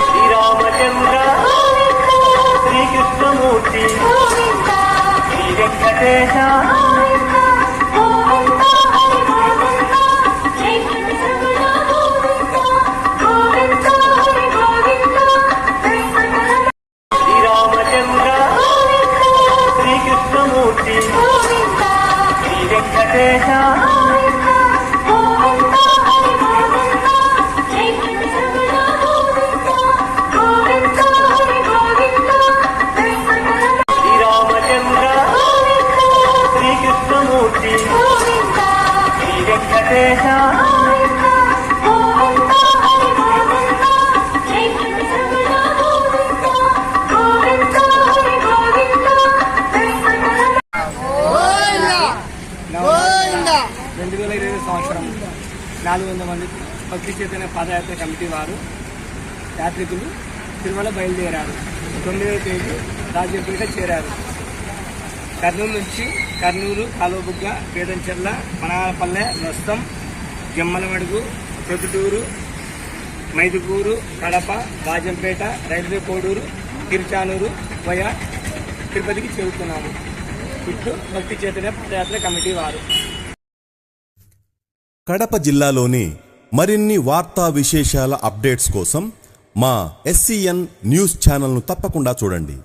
శ్రీరామచంద్ర శ్రీకృష్ణమూర్తి శ్రీ వెంకటేశ రెండు వేల ఇరవై సంవత్సరం నాలుగు వందల మంది భక్తి చైతన్య పాదయాత్ర కమిటీ వారు యాత్రికులు తిరుమల బయలుదేరారు. తొమ్మిదవ తేదీ రాజపేట చేరారు. కర్నూలు నుంచి కర్నూలు కాలువబుగ్గ పేదంచెర్ల మనాలపల్లె నొస్తం జమ్మలమడుగు ప్రొద్దుటూరు మైదుకూరు కడప రాజంపేట రైల్వే కోడూరు తిరుచానూరు వయా తిరుపతికి చేరుతున్నాము ఇట్లు భక్తి చేతన పాదయాత్ర కమిటీ వారు. కడప జిల్లాలోని మరిన్ని వార్తా విశేషాల అప్డేట్స్ కోసం మా ఎస్సీఎన్ న్యూస్ ఛానల్ను తప్పకుండా చూడండి.